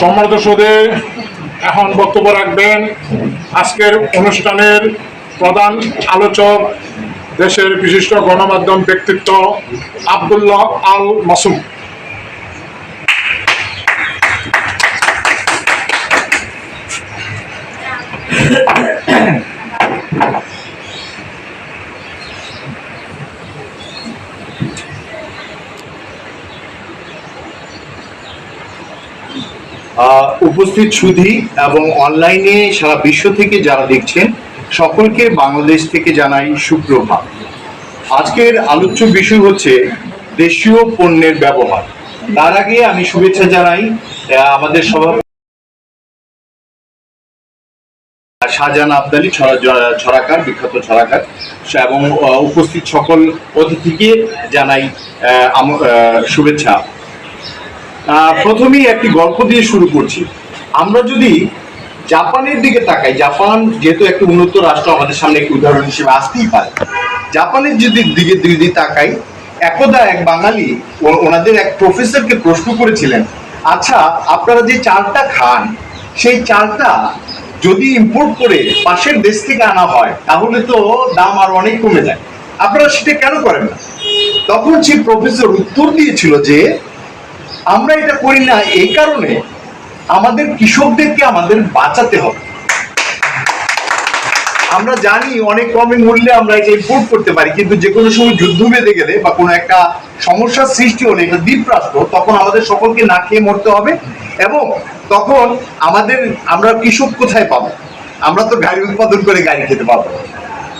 সম্মানিত সদে, এখন বক্তব্য রাখবেন আজকের অনুষ্ঠানের প্রধান আলোচক দেশের বিশিষ্ট গণমাধ্যম ব্যক্তিত্ব আবদুল্লাহ আল মাসুম। উপস্থিত সুধি এবং অনলাইনে সারা বিশ্ব থেকে যারা দেখছেন, সকলকে বাংলাদেশ থেকে জানাই সুপ্রভাত। আজকের আলোচ্য বিষয় হচ্ছে দেশীয় পণ্যের ব্যবহার। তার আগে আমি শুভেচ্ছা জানাই আমাদের সভাপতি শাহজাহান আবদালি, ছড়া- ছড়াকার, বিখ্যাত ছড়াকার, এবং উপস্থিত সকল অতিথিকে জানাই শুভেচ্ছা। প্রথমেই একটি গল্প দিয়ে শুরু করছি। আমরা যদি জাপানের দিকে তাকাই, জাপান যেহেতু একটি উন্নত রাষ্ট্র, আমাদের সামনে একটি উদাহরণ হিসেবে আসতেই পারে। জাপানের যদি দিকে যদি তাকাই, একদা এক বাঙালি ওনাদের এক প্রফেসরকে প্রশ্ন করেছিলেন আচ্ছা আপনারা যে চালটা খান, সেই চালটা যদি ইম্পোর্ট করে পাশের দেশ থেকে আনা হয়, তাহলে তো দাম আর অনেক কমে যায়। আপনারা সেটা কেন করেন না? তখন সেই প্রফেসর উত্তর দিয়েছিল যে আমরা এটা করি না, এই কারণে আমাদের কৃষকদেরকে আমাদের বাঁচাতে হবে। আমরা জানি অনেক কমে মূল্যে আমরা এটা ইম্পোর্ট করতে পারি, কিন্তু যে কোনো সময় যুদ্ধ বেঁধে গেলে বা কোনো একটা সমস্যার সৃষ্টি হলে এটা দ্বীপ রাষ্ট্র তখন আমাদের সকলকে না খেয়ে মরতে হবে এবং তখন আমাদের, আমরা কৃষক কোথায় পাবো? আমরা তো গাড়ি উৎপাদন করে গাড়ি খেতে পাবো।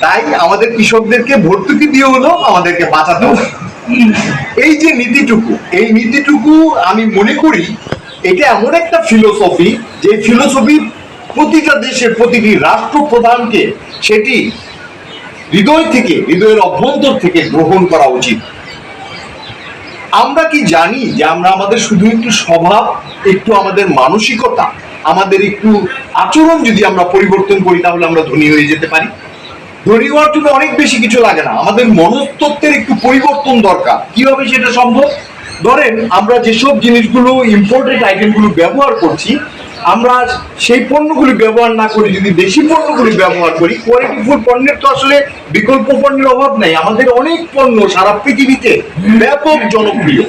তাই আমাদের কৃষকদেরকে ভর্তুকি দিয়ে হলো আমাদেরকে বাঁচাতে হবে। এই যে নীতিটুকু, এই নীতিটুকু আমি মনে করি, এটা এমন একটা ফিলোসফি যে ফিলোসফি প্রতিটা দেশের প্রতিটি রাষ্ট্রপ্রধানকে সেটি হৃদয় থেকে, হৃদয়ের অভ্যন্তর থেকে গ্রহণ করা উচিত। আমরা কি জানি যে আমরা আমাদের শুধু একটু স্বভাব, একটু আমাদের মানসিকতা, আমাদের একটু আচরণ যদি আমরা পরিবর্তন করি, তাহলে আমরা ধনী হয়ে যেতে পারি? ধনী হওয়ার জন্য অনেক বেশি কিছু লাগে না। আমাদের মনস্তত্ত্বের একটু পরিবর্তন দরকার। কীভাবে সেটা সম্ভব? ধরেন, আমরা যেসব জিনিসগুলো ইম্পোর্টেড আইটেমগুলো ব্যবহার করছি, আমরা সেই পণ্যগুলি ব্যবহার না করি যদি দেশি পণ্যগুলি ব্যবহার করি কোয়ালিটিফুল পণ্যের তো আসলে বিকল্প পণ্যের অভাব নেই। আমাদের অনেক পণ্য সারা পৃথিবীতে ব্যাপক জনপ্রিয়।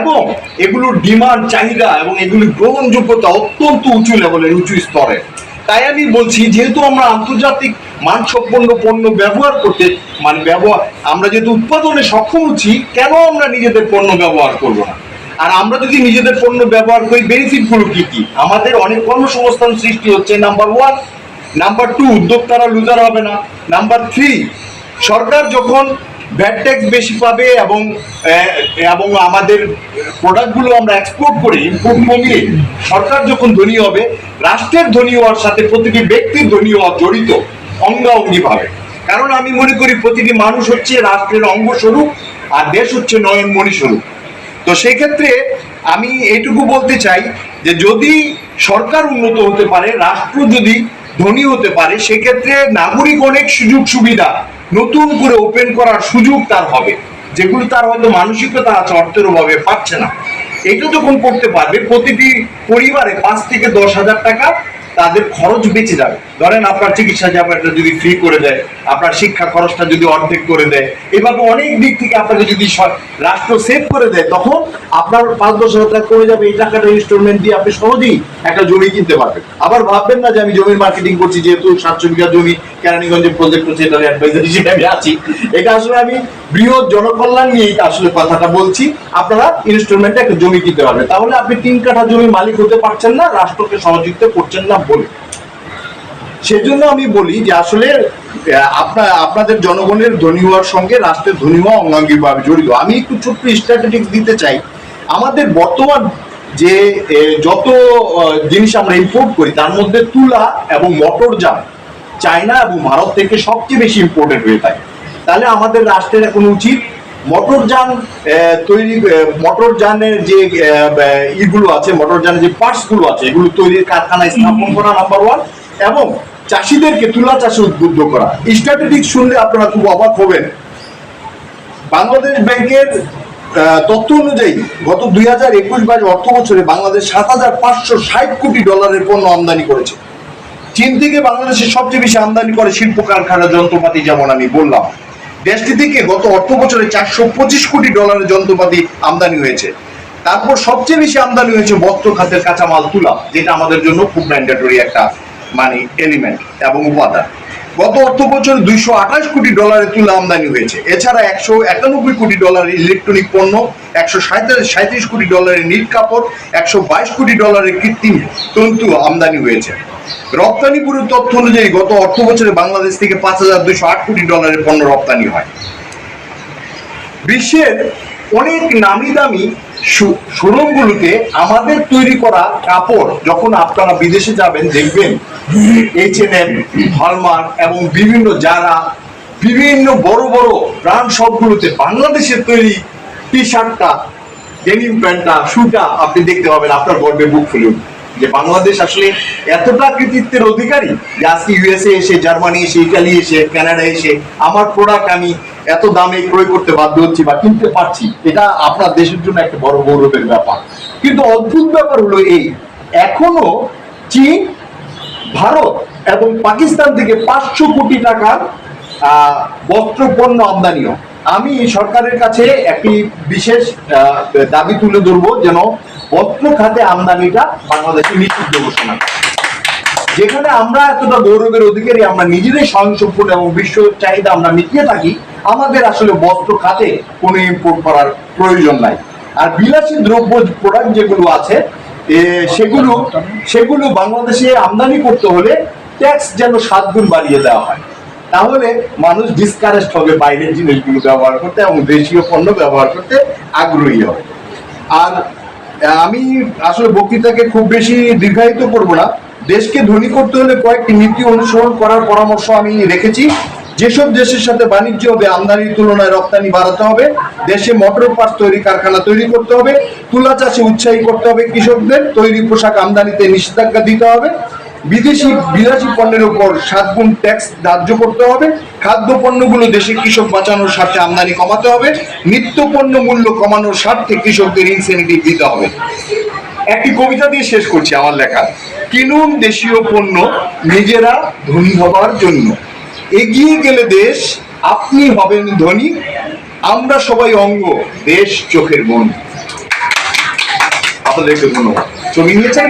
এবং এগুলোর ডিমান্ড চাহিদা এবং এগুলির গ্রহণযোগ্যতা অত্যন্ত উঁচু লেভেলের উঁচু স্তরের তাই আমি বলছি, যেহেতু আমরা আন্তর্জাতিক মানসম্পন্ন পণ্য ব্যবহার করতে মানে ব্যবহার। আমরা যেহেতু উৎপাদনে সক্ষম হচ্ছি, কেন আমরা নিজেদের পণ্য ব্যবহার করব না? আর আমরা যদি নিজেদের পণ্য ব্যবহার করি বেনিফিটগুলো কি কি? আমাদের অনেক কর্মসংস্থান সৃষ্টি হচ্ছে নাম্বার ওয়ান নাম্বার টু উদ্যোক্তারা লুজার হবে না। নাম্বার থ্রি সরকার যখন ভ্যাট ট্যাক্স বেশি পাবে এবং এবং আমাদের প্রোডাক্টগুলো আমরা এক্সপোর্ট করি ইম্পোর্ট কমিয়ে, সরকার যখন ধনী হবে, রাষ্ট্রের ধনী হওয়ার সাথে প্রতিটি ব্যক্তির ধনী হওয়া জড়িত। অঙ্গাঅঙ্গি ভাবে কারণ আমি মনে করি প্রতিটি মানুষ হচ্ছে রাষ্ট্রের অঙ্গস্বরূপ আর দেশ হচ্ছে নয়নমণি স্বরূপ তো সেই ক্ষেত্রে আমি এইটুকু বলতে চাই যে যদি সরকার উন্নত হতে পারে, রাষ্ট্র যদি ধনী হতে পারে, সেক্ষেত্রে নাগরিক অনেক সুযোগ সুবিধা, নতুন করে ওপেন করার সুযোগ তার হবে। যেগুলো তার হয়তো মানসিকতা আছে, অর্থের অভাবে পাচ্ছে না। এটা যখন করতে পারবে, প্রতিটি পরিবারে পাঁচ থেকে দশ হাজার টাকা তাদের খরচ বেঁচে যাবে। ধরেন আপনার চিকিৎসা ব্যাপারটা যদি ফ্রি করে দেয়, আপনার শিক্ষা খরচটা যদি অর্ধেক করে দেয়, এভাবে অনেক দিক থেকে আপনাকে যদি রাষ্ট্র সেভ করে দেয়, তখন আপনার পাঁচ দশ হাজার কমে যাবে। এই টাকাটা ইনস্টলমেন্ট দিয়ে আপনি সহজেই একটা জমি কিনতে পারবেন। আবার ভাববেন না যে আমি জমির মার্কেটিং করছি, যেহেতু সাতশো বিঘা জমি কেরানীগঞ্জে প্রজেক্ট হচ্ছে এটার অ্যাডভাইজার হিসেবে আমি আছি। এটা আসলে আমি বৃহৎ জনকল্যাণ নিয়েই আসলে কথাটা বলছি। আপনারা ইনস্টলমেন্টে একটা জমি কিনতে পারবেন। তাহলে আপনি তিন কাঠা জমির মালিক হতে পারছেন না, রাষ্ট্রকে সহযোগিতা করছেন না বলে। সেজন্য আমি বলি যে আসলে আপনার আপনাদের জনগণের ধনী হওয়ার সঙ্গে রাষ্ট্রের ধনী হওয়া অঙ্গাঙ্গিভাবে জড়িত। আমি একটু ছোট্ট স্ট্র্যাটেজিক্স দিতে চাই। আমাদের বর্তমান যে যত জিনিস আমরা ইম্পোর্ট করি তার মধ্যে তুলা এবং মটরযান চায়না এবং ভারত থেকে সবচেয়ে বেশি ইম্পোর্টেড হয়ে থাকে। তাহলে আমাদের রাষ্ট্রের এখন উচিত মোটরযান তৈরি মোটরযানের যে ইগুলো আছে মোটরযানের যে পার্টসগুলো আছে এগুলো তৈরির কারখানায় স্থাপন করা নাম্বার ওয়ান এবং চাষিদেরকে তুলা চাষে উদ্বুদ্ধ করা। স্ট্র্যাটেজিক শুনলে আপনারা খুব অবাক হবেন। বাংলাদেশ ব্যাংকের তথ্য অনুযায়ী গত দুই হাজার একুশ বাইশ অর্থ বছরে বাংলাদেশ সাত হাজার পাঁচশো ষাট কোটি ডলারের পণ্য আমদানি করেছে। চীন থেকে বাংলাদেশে সবচেয়ে বেশি আমদানি করে শিল্প কারখানা যন্ত্রপাতি যেমন আমি বললাম। দেশটি থেকে গত অর্থ বছরে চারশো পঁচিশ কোটি ডলারের যন্ত্রপাতি আমদানি হয়েছে। তারপর সবচেয়ে বেশি আমদানি হয়েছে বস্ত্র, খাতের কাঁচামাল, তুলা, যেটা আমাদের জন্য খুব ম্যান্ডেটরি একটা মানে এলিমেন্ট এবং উপাদান। গত অর্থ বছরে দুইশো আঠাশ কোটি ডলারের তুলা আমদানি হয়েছে। এছাড়া একশো একানব্বই কোটি ডলারের ইলেকট্রনিক পণ্য, একশো সাঁত্রিশ কোটি ডলারের নীল কাপড়, একশো বাইশ কোটি ডলারের কৃত্রিম তন্তু আমদানি হয়েছে। রপ্তানি পুরো তথ্য অনুযায়ী গত অর্থ বছরে বাংলাদেশ থেকে পাঁচ হাজার দুইশো আট কোটি ডলারের পণ্য রপ্তানি হয়। বিশ্বের অনেক নামি দামি শোরুমগুলোতে আমাদের তৈরি করা কাপড়, যখন আপনারা বিদেশে যাবেন, দেখবেন এইচ এন এম হলমার্ক এবং বিভিন্ন যারা বিভিন্ন বড় বড় ব্র্যান্ড সবগুলোতে বাংলাদেশের তৈরি টি শার্টটা ডেনিম প্যান্টটা শুটা আপনি দেখতে পাবেন আপনার গর্বে বুক ফুলে উঠবে। যে বাংলাদেশ আসলে এতটা কৃতিত্বের অধিকারী যে আজকে ইউএসএ এসে জার্মানি এসে ইটালি এসে কানাডা এসে আমার প্রোডাক্ট আমি এত দামে ক্রয় করতে বাধ্য হচ্ছি বা কিনতে পারছি, এটা আপনার দেশের জন্য একটা বড় গৌরবের ব্যাপার কিন্তু অদ্ভুত ব্যাপার হলো এই, এখনও চীন ভারত এবং পাকিস্তান থেকে পাঁচশো কোটি টাকার বস্ত্র পণ্য আমদানি হয়। আমি সরকারের কাছে একটি বিশেষ দাবি তুলে ধরবো যেন বস্ত্র খাতে আমদানিটা বাংলাদেশে নিষিদ্ধ ঘোষণা যেখানে আমরা এতটা গৌরবের অধিকারী, আমরা নিজেরাই স্বয়ংসম্পূর্ণ এবং বিশ্ব চাহিদা আমরা মিটিয়ে থাকি, আমাদের আসলে বস্ত্র খাতে কোনো ইম্পোর্ট করার প্রয়োজন নাই আর বিলাসী দ্রব্য প্রোডাক্ট যেগুলো আছে সেগুলো সেগুলো বাংলাদেশে আমদানি করতে হলে ট্যাক্স যেন সাত গুণ বাড়িয়ে দেওয়া হয়। তাহলে মানুষ ডিসকারেস্ট হবে, বাইরের জিনিসগুলো ব্যবহার করতে এবং দেশীয় পণ্য ব্যবহার করতে আগ্রহী হবে। আর, আমি আসলে বক্তৃতাকে খুব বেশি দীর্ঘায়িত করব না। দেশকে ধনী করতে হলে কয়েকটি নীতি অনুসরণ করার পরামর্শ আমি রেখেছি। যেসব দেশের সাথে বাণিজ্য হবে, আমদানির তুলনায় রপ্তানি বাড়াতে হবে, দেশে মোটর পার্টস তৈরি কারখানা তৈরি করতে হবে, তুলা চাষে উৎসাহী করতে হবে, কৃষকদের তৈরি পোশাক আমদানিতে নিষেধাজ্ঞা দিতে হবে, বিদেশি বিলাসী পণ্যের উপর সাত গুণ ট্যাক্স ধার্য করতে হবে খাদ্য পণ্যগুলো দেশে কৃষক বাঁচানোর স্বার্থে আমদানি কমাতে হবে নিত্য পণ্য মূল্য কমানোর স্বার্থে কৃষকদের ইনসেন্টিভ দিতে হবে। একটি কবিতা দিয়ে শেষ করছি আমার লেখা, কিনুন দেশীয় পণ্য নিজেরা ধনী হবার জন্য। এগিয়ে গেলে দেশ, আপনি হবেন ধনী, আমরা সবাই অঙ্গ, দেশ চোখের মন আপনাদেরকে ধন্যবাদ। ছবি নিয়েছেন